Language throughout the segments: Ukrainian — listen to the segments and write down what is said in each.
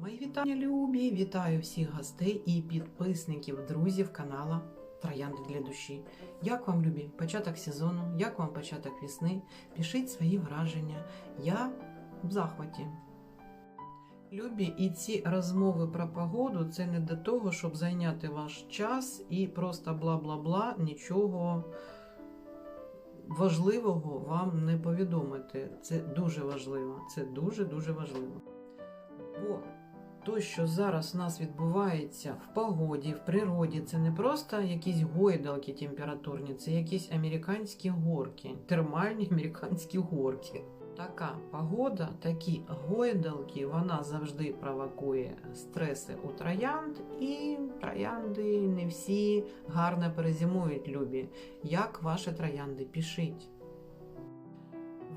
Мої вітання, любі! Вітаю всіх гостей і підписників, друзів канала Троянди для душі. Як вам, любі, початок сезону, як вам початок весни? Пишіть свої враження. Я в захваті. Любі, і ці розмови про погоду це не до того, щоб зайняти ваш час і просто бла-бла-бла, нічого важливого вам не повідомити. Це дуже важливо. Це дуже-дуже важливо. Бо то, що зараз у нас відбувається в погоді, в природі, це не просто якісь гойдалки температурні, це якісь американські горки, термальні американські горки. Така погода, такі гойдалки, вона завжди провокує стреси у троянд, і троянди не всі гарно перезимують, любі. Як ваші троянди? Пишіть.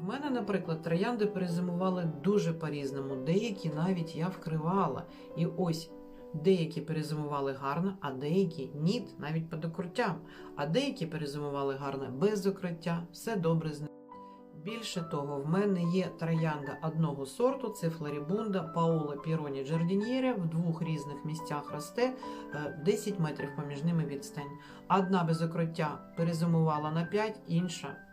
В мене, наприклад, троянди перезимували дуже по-різному. Деякі навіть я вкривала. І ось деякі перезимували гарно, а деякі ні, навіть під укриттям. А деякі перезимували гарно без укриття. Все добре з ними. Більше того, в мене є троянда одного сорту, це флорібунда Паола Піроні Джардіньєре. В двох різних місцях росте е, 10 метрів поміж ними відстань. Одна без укриття перезимувала на 5, інша.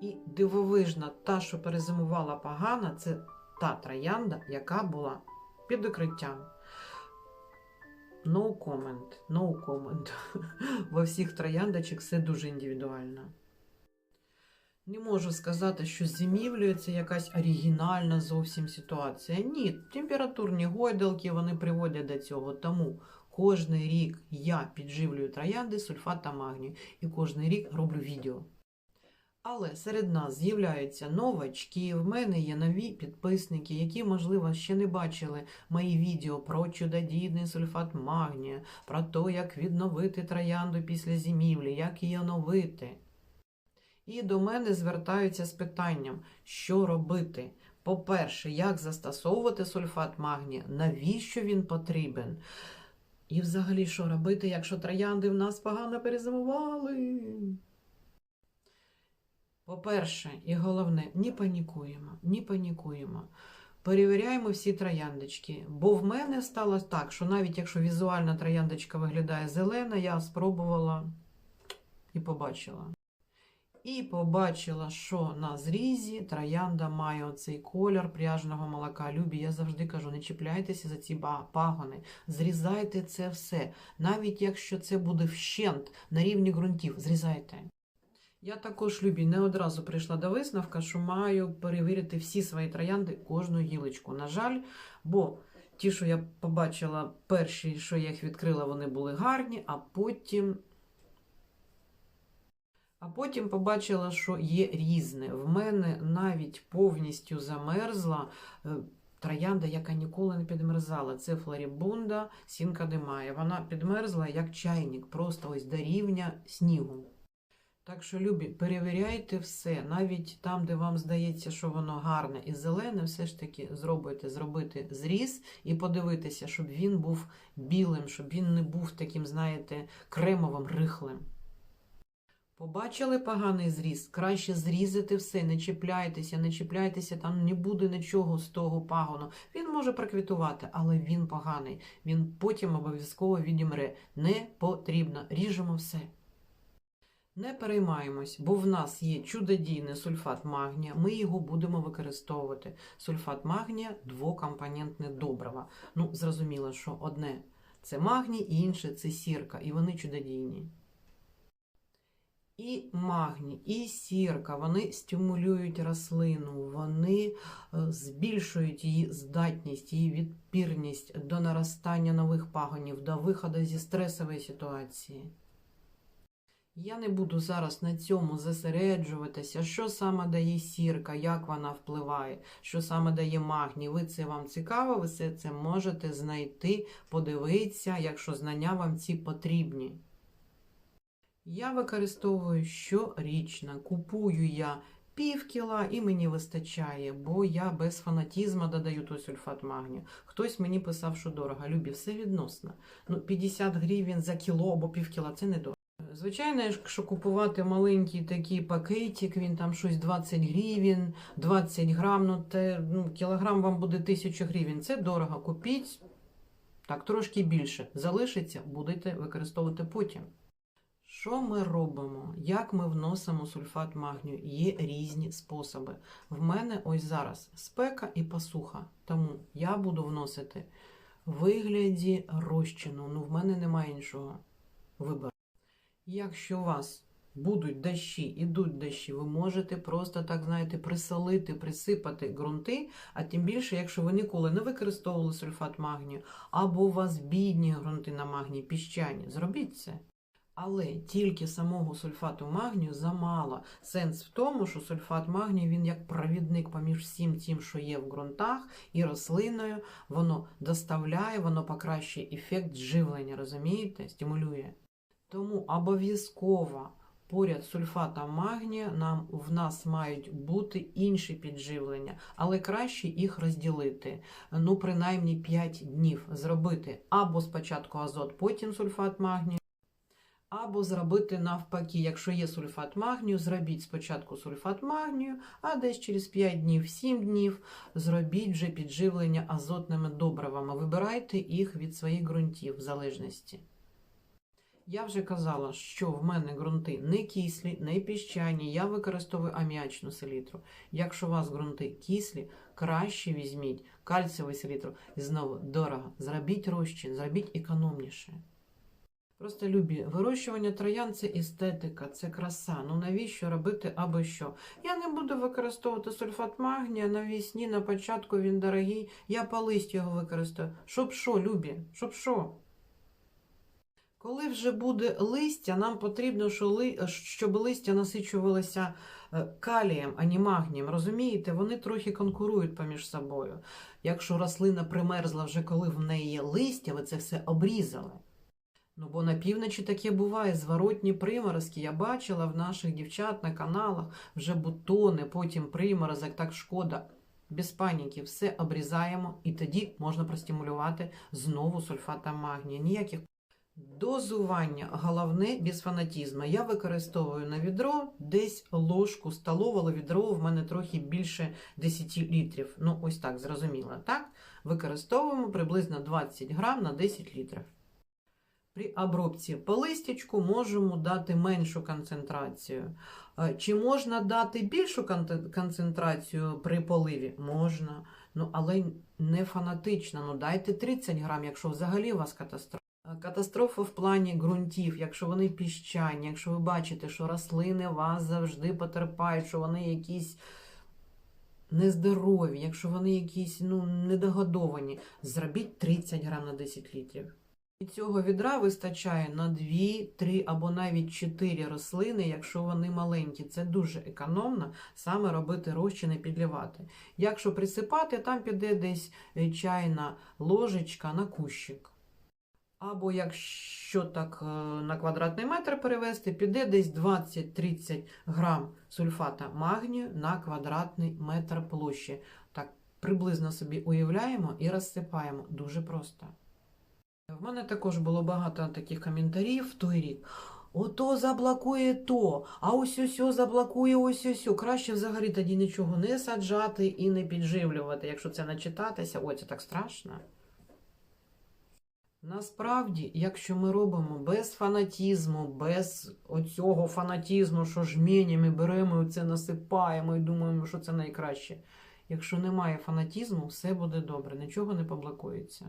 І дивовижна, та, що перезимувала погано, це та троянда, яка була під укриттям. No comment, no comment. Во всіх трояндочок все дуже індивідуально. Не можу сказати, що з зимівлею це якась оригінальна зовсім ситуація. Ні, температурні гойдалки вони приводять до цього. Тому кожен рік я підживлюю троянди сульфатом магнію і кожен рік роблю відео. Але серед нас з'являються новачки. В мене є нові підписники, які, можливо, ще не бачили мої відео про чудодійний сульфат магнія, про те, як відновити троянду після зимівлі, як її оновити. І до мене звертаються з питанням, що робити. По-перше, як застосовувати сульфат магнія, навіщо він потрібен? І взагалі, що робити, якщо троянди в нас погано перезимували? По-перше, і головне, не панікуємо, не панікуємо. Перевіряємо всі трояндочки. Бо в мене стало так, що навіть якщо візуальна трояндочка виглядає зелена, я спробувала і побачила. І побачила, що на зрізі троянда має оцей колір пряжного молока. Любі, я завжди кажу, не чіпляйтеся за ці пагони, зрізайте це все. Навіть якщо це буде вщент на рівні ґрунтів, зрізайте. Я також любі не одразу прийшла до висновка, що маю перевірити всі свої троянди, кожну гілочку. На жаль, бо ті, що я побачила, перші, що я їх відкрила, вони були гарні, а потім. А потім побачила, що є різне. В мене навіть повністю замерзла е, троянда, яка ніколи не підмерзала. Це флорібунда Сінка Демає. Вона підмерзла як чайник, просто ось до рівня снігу. Так що, любі, перевіряйте все, навіть там, де вам здається, що воно гарне і зелене, все ж таки зробите, зробити зріз і подивитися, щоб він був білим, щоб він не був таким, знаєте, кремовим, рихлим. Побачили поганий зріз, краще зрізати все, не чіпляйтеся, не чіпляйтеся, там не буде нічого з того пагону. Він може проквітувати, але він поганий. Він потім обов'язково відімре. Не потрібно. Ріжемо все. Не переймаємось, бо в нас є чудодійний сульфат магнія, ми його будемо використовувати. Сульфат магнія двокомпонентне добрива. Ну, зрозуміло, що одне це магній, інше це сірка, і вони чудодійні. І магній, і сірка, вони стимулюють рослину, вони е, збільшують її здатність, її відпірність до наростання нових пагонів, до виходу зі стресової ситуації. Я не буду зараз на цьому зосереджуватися, що саме дає сірка, як вона впливає, що саме дає магній. Ви це вам цікаво, ви все це можете знайти, подивитися, якщо знання вам ці потрібні. Я використовую щорічно, купую я пів кіла і мені вистачає, бо я без фанатізму додаю той сульфат магнію. Хтось мені писав, що дорого. Любі, все відносно. Ну, 50 гривень за кіло або пів кіла це не дорого. Звичайно, якщо купувати маленький такий пакетик, він там щось 20 гривень, 20 грам, ну, те, ну кілограм вам буде 1000 гривень. Це дорого. Купіть так, трошки більше. Залишиться, будете використовувати потім. Що ми робимо? Як ми вносимо сульфат магнію? Є різні способи. В мене ось зараз спека і посуха. Тому я буду вносити в вигляді розчину. Ну, в мене немає іншого вибору. Якщо у вас будуть дощі, ідуть дощі, ви можете просто так, знаєте, присолити, присипати ґрунти, а тим більше, якщо ви ніколи не використовували сульфат магнію, або у вас бідні ґрунти на магній, піщані, зробіть це. Але тільки самого сульфату магнію замало. Сенс в тому, що сульфат магнію він як провідник поміж всім тим, що є в ґрунтах і рослиною, воно доставляє, воно покращує ефект живлення, розумієте? Стимулює. Тому обов'язково поряд з сульфатом магнія нам в нас мають бути інші підживлення, але краще їх розділити. Ну, принаймні 5 днів зробити або спочатку азот, потім сульфат магнію. Або зробити навпаки, якщо є сульфат магнію, зробіть спочатку сульфат магнію, а десь через 5 днів, 7 днів зробіть вже підживлення азотними добривами. Вибирайте їх від своїх ґрунтів в залежності. Я вже казала, що в мене ґрунти не кислі, не піщані, я використовую аміачну селітру. Якщо у вас ґрунти кислі, краще візьміть кальцієву селітру. І знову дорого. Зробіть розчин, зробіть економніше. Просто любі, вирощування троян це естетика, це краса. Ну навіщо робити або що? Я не буду використовувати сульфат магнія навесні, на початку він дорогий, я по листю його використаю. Щоб що, любі? Щоб що? Коли вже буде листя, нам потрібно, щоб листя насичувалося е, калієм, а не магнієм. Розумієте, вони трохи конкурують поміж собою. Якщо рослина примерзла вже коли в неї є листя, ви це все обрізали. Ну, бо на півночі таке буває, зворотні приморозки. Я бачила в наших дівчат на каналах вже бутони, потім приморозок, так шкода. Без паніки, все обрізаємо, і тоді можна простимулювати знову сульфатом магнія. Ніяких Дозування головне без фанатізму. Я використовую на відро десь ложку столову, але відро в мене трохи більше 10 літрів. Ну, ось так, зрозуміло. Так? Використовуємо приблизно 20 грам на 10 літрів. При обробці по листячку можемо дати меншу концентрацію. Е, Чи можна дати більшу концентрацію при поливі? Можна. Ну, але не фанатично. Ну, дайте 30 грам, якщо взагалі у вас катастрофа. Е, Катастрофа в плані ґрунтів, якщо вони піщані, якщо ви бачите, що рослини вас завжди потерпають, що вони якісь нездорові, якщо вони якісь ну, недогодовані, зробіть 30 грам на 10 літрів. І цього відра вистачає на 2, 3 або навіть 4 рослини, якщо вони маленькі. Це дуже економно саме робити розчини підлівати. Якщо присипати, там піде десь е, чайна ложечка на кущик. Або якщо так е, на квадратний метр перевести, піде десь 20-30 грам сульфата магнію на квадратний метр площі. Так приблизно собі уявляємо і розсипаємо. Дуже просто. В мене також було багато таких коментарів в той рік. Ото заблокує то, а ось ось заблокує ось ось. Краще взагалі тоді нічого не саджати і не підживлювати. Якщо це начитатися, ой, це так страшно. Насправді, якщо ми робимо без фанатізму, без оцього фанатізму, що жменями беремо це насипаємо і думаємо, що це найкраще. Якщо немає фанатізму, все буде добре, нічого не поблокується.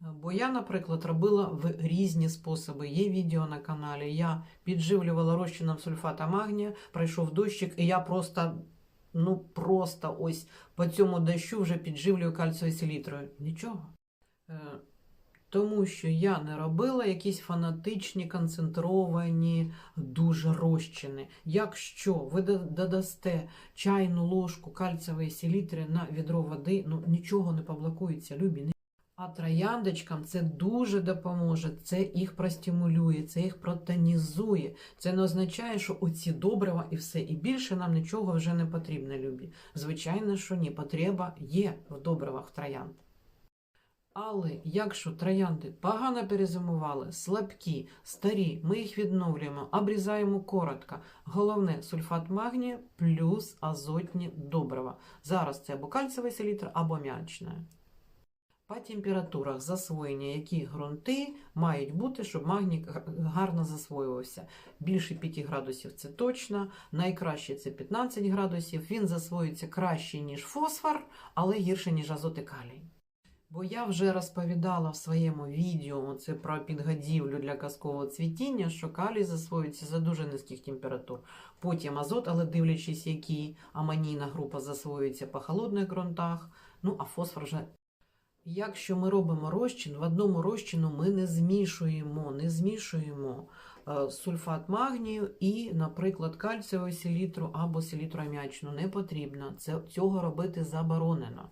Бо я, наприклад, робила в різні способи. Є відео на каналі. Я підживлювала розчином сульфата магнія, пройшов дощик, і я просто, ну просто ось по цьому дощу вже підживлюю кальцією селітрою. Нічого. Е, Тому що я не робила якісь фанатичні, концентровані, дуже розчини. Якщо ви додасте чайну ложку кальцієвої селітри на відро води, ну нічого не поблокується, любі. А трояндочкам це дуже допоможе, це їх простимулює, це їх протонізує. Це не означає, що оці добрива і все, і більше нам нічого вже не потрібно, любі. Звичайно, що ні, потреба є в добривах троянд. Але якщо троянди погано перезимували, слабкі, старі, ми їх відновлюємо, обрізаємо коротко. Головне сульфат магнію плюс азотні добрива. Зараз це або кальцевий селітр, або м'ячне. По температурах засвоєння, які ґрунти мають бути, щоб магній гарно засвоювався. Більше 5 градусів це точно, найкраще це 15 градусів. Він засвоюється краще, ніж фосфор, але гірше, ніж азот і калій. Бо я вже розповідала в своєму відео це про підгодівлю для казкового цвітіння, що калій засвоюється за дуже низьких температур. Потім азот, але дивлячись, який амонійна група засвоюється по холодних ґрунтах. Ну а фосфор вже. Якщо ми робимо розчин, в одному розчину ми не змішуємо, не змішуємо е, сульфат магнію і, наприклад, кальцієву селітру або селітру аміачну. Не потрібно. Це, цього робити заборонено.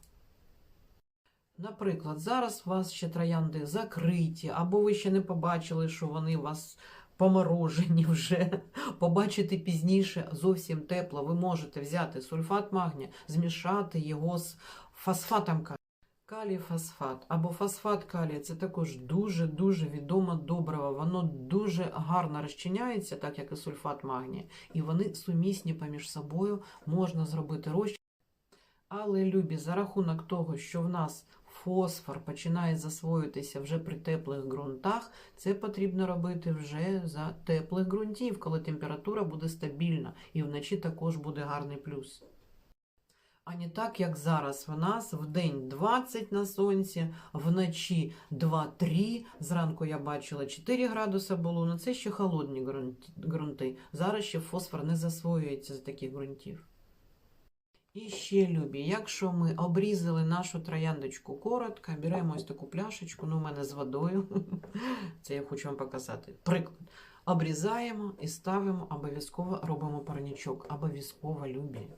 Наприклад, зараз у вас ще троянди закриті, або ви ще не побачили, що вони у вас поморожені вже. Побачити пізніше зовсім тепло. Ви можете взяти сульфат магнія, змішати його з фосфатом. Калій фосфат або фосфат калія це також дуже-дуже відоме добриво. Воно дуже гарно розчиняється, так як і сульфат магнія, і вони сумісні поміж собою, можна зробити розчин. Але, любі, за рахунок того, що в нас фосфор починає засвоюватися вже при теплих ґрунтах, це потрібно робити вже за теплих ґрунтів, коли температура буде стабільна і вночі також буде гарний плюс. А не так, як зараз в нас в день 20 на сонці, вночі 2-3, зранку я бачила 4 градуси було, ну це ще холодні ґрунти. Зараз ще фосфор не засвоюється з таких ґрунтів. І ще, любі, якщо ми обрізали нашу трояндочку коротко, беремо ось таку пляшечку, ну, у мене з водою. Це я хочу вам показати. Приклад. Обрізаємо і ставимо, обов'язково робимо парничок. Обов'язково любі.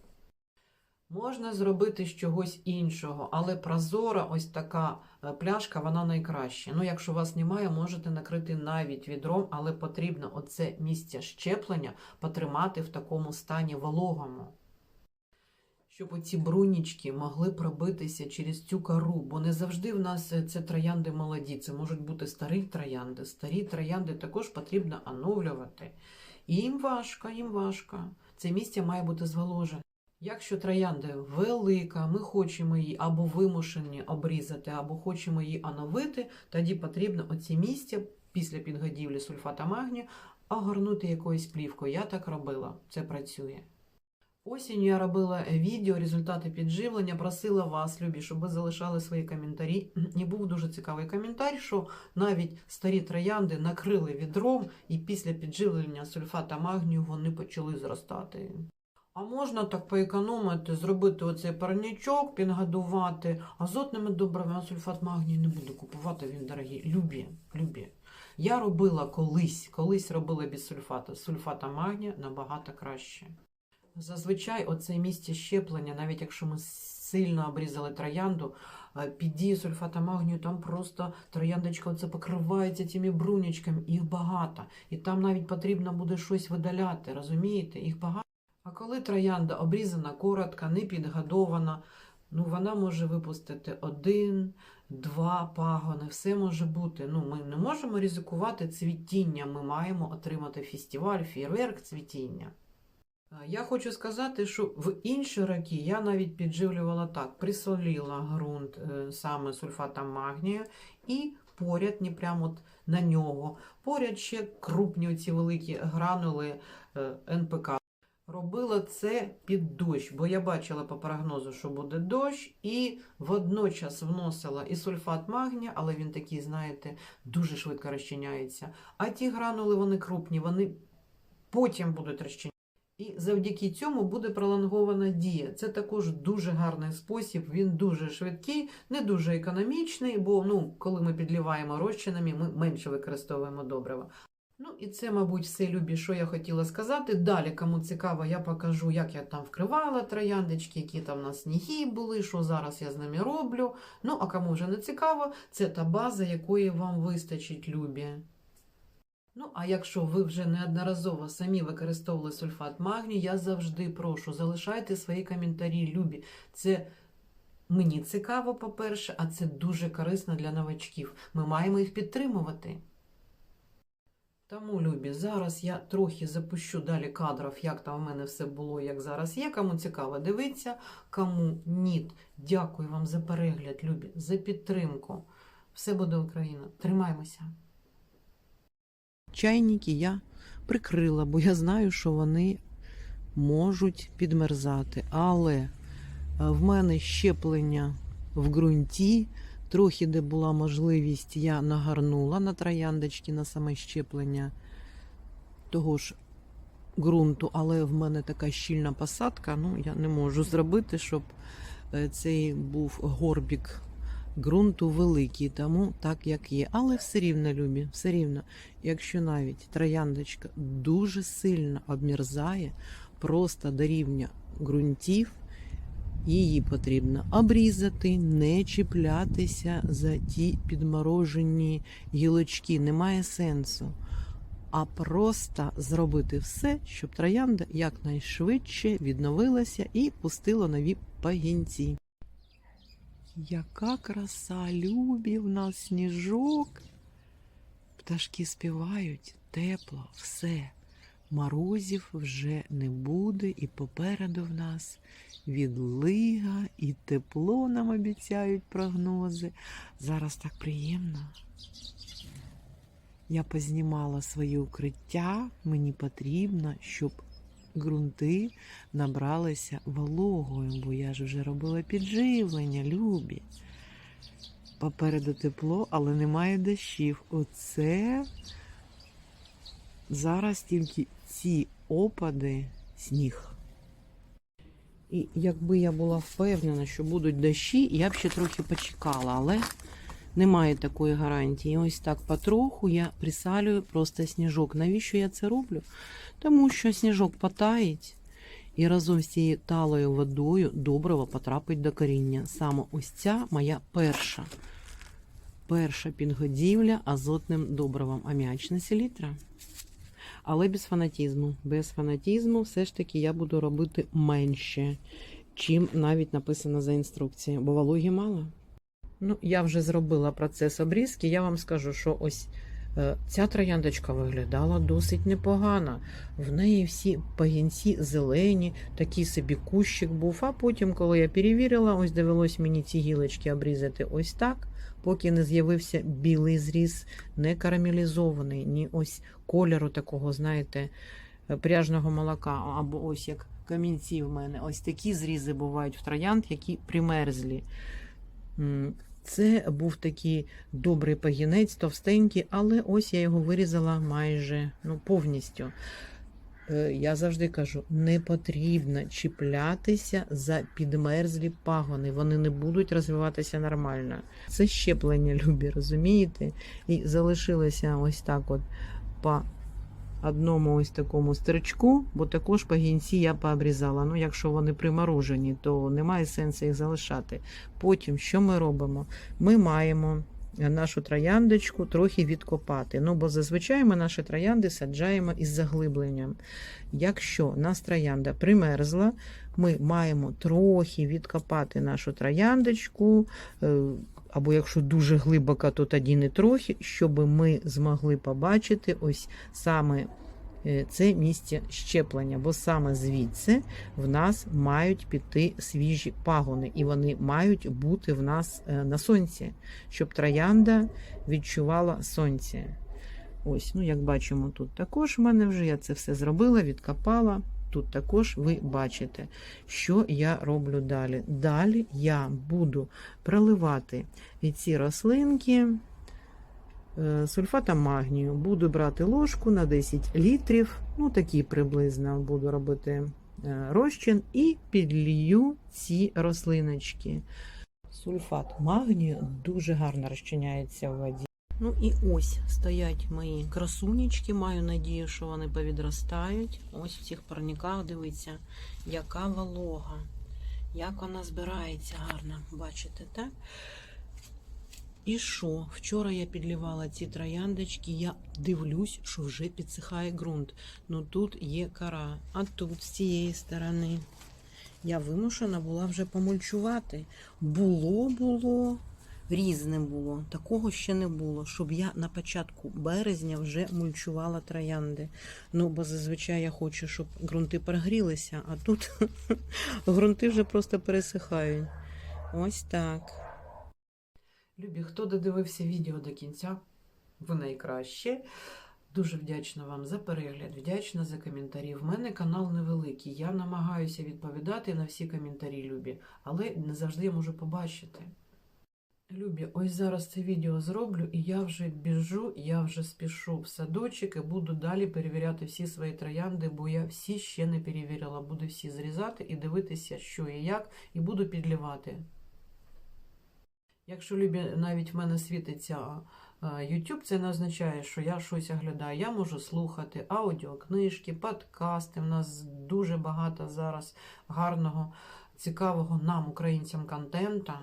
Можна зробити з чогось іншого, але прозора ось така е, пляшка, вона найкраща. Ну, якщо вас немає, можете накрити навіть відром, але потрібно оце місце щеплення потримати в такому стані вологому. Щоб оці брунічки могли пробитися через цю кору, бо не завжди в нас е, це троянди молоді, це можуть бути старі троянди. Старі троянди також потрібно оновлювати. І їм важко, їм важко. Це місце має бути зволожене. Якщо троянда велика, ми хочемо її або вимушені обрізати, або хочемо її оновити, тоді потрібно оці місця після підгодівлі сульфата магнію огорнути якоюсь плівкою. Я так робила, це працює. Осінню я робила відео, результати підживлення, просила вас, любі, щоб ви залишали свої коментарі. І був дуже цікавий коментар, що навіть старі троянди накрили відром, і після підживлення сульфата магнію вони почали зростати. А можна так поекономити, зробити оцей парничок, підгодувати азотними добривами, а сульфат магнію не буду купувати, він дорогий. Любі, любі. Я робила колись, колись робила без сульфата. Сульфата магнія набагато краще. Зазвичай оце місце щеплення, навіть якщо ми сильно обрізали троянду, е, під дією сульфата магнію, там просто трояндочка оце покривається цими брунячками, їх багато. І там навіть потрібно буде щось видаляти, розумієте? Їх багато. А коли троянда обрізана коротко, не підгодована, ну вона може випустити один, два пагони, все може бути. Ну, ми не можемо ризикувати цвітіння, ми маємо отримати фестиваль, фейерверк цвітіння. Я хочу сказати, що в інші роки я навіть підживлювала так: присоліла ґрунт е, саме сульфатом магнію і поряд, не прямо от на нього, поряд ще крупні оці великі гранули е, НПК. Робила це під дощ, бо я бачила по прогнозу, що буде дощ, і водночас вносила і сульфат магнія, але він такий, знаєте, дуже швидко розчиняється. А ті гранули, вони крупні, вони потім будуть розчинятися. І завдяки цьому буде пролонгована дія. Це також дуже гарний спосіб, він дуже швидкий, не дуже економічний, бо ну, коли ми підліваємо розчинами, ми менше використовуємо добрива. Ну і це, мабуть, все любі, що я хотіла сказати. Далі, кому цікаво, я покажу, як я там вкривала трояндочки, які там у нас сніги були, що зараз я з ними роблю. Ну, а кому вже не цікаво, це та база, якої вам вистачить, любі. Ну, а якщо ви вже неодноразово самі використовували сульфат магнію, я завжди прошу, залишайте свої коментарі, любі. Це мені цікаво, по-перше, а це дуже корисно для новачків. Ми маємо їх підтримувати. Тому, любі, зараз я трохи запущу далі кадрів, як там в мене все було, як зараз є. Кому цікаво, дивиться, кому ні. Дякую вам за перегляд, любі, за підтримку. Все буде Україна. Тримаймося. Чайники я прикрила, бо я знаю, що вони можуть підмерзати. Але е, в мене щеплення в ґрунті. Трохи, де була можливість, я нагарнула на трояндочки на саме щеплення того ж ґрунту, але в мене така щільна посадка. Ну, я не можу зробити, щоб е, цей був горбік ґрунту великий, тому так як є. Але все рівно, любі, все рівно, якщо навіть трояндочка дуже сильно обмерзає, просто до рівня ґрунтів. Її потрібно обрізати, не чіплятися за ті підморожені гілочки. Немає сенсу. А просто зробити все, щоб троянда якнайшвидше відновилася і пустила нові пагінці. Яка краса, любі в нас сніжок. Пташки співають тепло, все. Морозів вже не буде, і попереду в нас відлига, і тепло нам обіцяють прогнози. Зараз так приємно. Я познімала свої укриття. Мені потрібно, щоб ґрунти набралися вологою, бо я ж вже робила підживлення, любі. Попереду тепло, але немає дощів. Оце зараз тільки ці опади сніг. І якби я була впевнена, що будуть дощі, я б ще трохи почекала, але немає такої гарантії. Ось так потроху я присалюю просто сніжок. Навіщо я це роблю? Тому що сніжок потаїть і разом з цією талою водою добриво потрапить до коріння. Саме ось ця моя перша. Перша підгодівля азотним добривом аміачна селітра. Але без фанатізму. Без фанатізму все ж таки я буду робити менше, чим навіть написано за інструкцією, бо вологі мало. Ну, я вже зробила процес обрізки. Я вам скажу, що ось е, ця трояндочка виглядала досить непогано. В неї всі пагінці зелені, такий собі кущик був. А потім, коли я перевірила, ось довелось мені ці гілочки обрізати ось так, поки не з'явився білий зріз, не карамелізований, ні ось кольору такого, знаєте, е, пряжного молока, або ось як камінці в мене. Ось такі зрізи бувають в троянд, які примерзлі. Це був такий добрий пагінець, товстенький, але ось я його вирізала майже ну, повністю. Е, Я завжди кажу, не потрібно чіплятися за підмерзлі пагони. Вони не будуть розвиватися нормально. Це щеплення, любі, розумієте? І залишилося ось так от по одному ось такому стричку, бо також пагінці я пообрізала. Ну, якщо вони приморожені, то немає сенсу їх залишати. Потім, що ми робимо? Ми маємо нашу трояндочку трохи відкопати. Ну, бо зазвичай ми наші троянди саджаємо із заглибленням. Якщо нас троянда примерзла, ми маємо трохи відкопати нашу трояндочку. Або якщо дуже глибоко, то тоді не трохи, щоб ми змогли побачити ось саме е, це місце щеплення, бо саме звідси в нас мають піти свіжі пагони, і вони мають бути в нас е, на сонці, щоб троянда відчувала сонце. Ось, ну як бачимо, тут також в мене вже я це все зробила, відкопала. Тут також ви бачите, що я роблю далі. Далі я буду проливати ці рослинки е, сульфатом магнію. Буду брати ложку на 10 літрів, ну такий приблизно буду робити е, розчин, і підлію ці рослиночки. Сульфат магнію дуже гарно розчиняється в воді. Ну і ось стоять мої красунечки. Маю надію, що вони повідростають. Ось в цих парниках дивіться, яка волога, як вона збирається гарно. Бачите, так? І що? Вчора я підлівала ці трояндочки, я дивлюсь, що вже підсихає ґрунт. Ну тут є кара. А тут з цієї сторони я вимушена була вже помульчувати. Було, було, різне було. Такого ще не було, щоб я на початку березня вже мульчувала троянди. Ну, бо зазвичай я хочу, щоб ґрунти прогрілися, а тут ґрунти вже просто пересихають. Ось так. Любі, хто додивився відео до кінця, ви найкраще. Дуже вдячна вам за перегляд, вдячна за коментарі. В мене канал невеликий. Я намагаюся відповідати на всі коментарі, любі, але не завжди я можу побачити. Любі, ось зараз це відео зроблю, і я вже біжу, я вже спішу в садочок і буду далі перевіряти всі свої троянди, бо я всі ще не перевірила. Буду всі зрізати і дивитися, що і як, і буду підлівати. Якщо любі, навіть в мене світиться YouTube, це не означає, що я щось оглядаю. Я можу слухати аудіокнижки, подкасти. У нас дуже багато зараз гарного, цікавого нам, українцям, контента.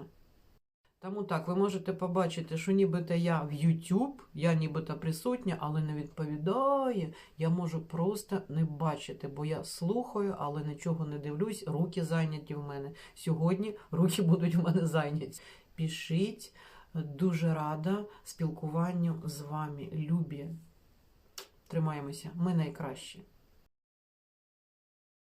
Тому так, ви можете побачити, що нібито я в YouTube, я нібито присутня, але не відповідає. Я можу просто не бачити, бо я слухаю, але нічого не дивлюсь. Руки зайняті в мене. Сьогодні руки будуть в мене зайняті. Пишіть, дуже рада спілкуванню з вами. Любі. Тримаємося, ми найкращі.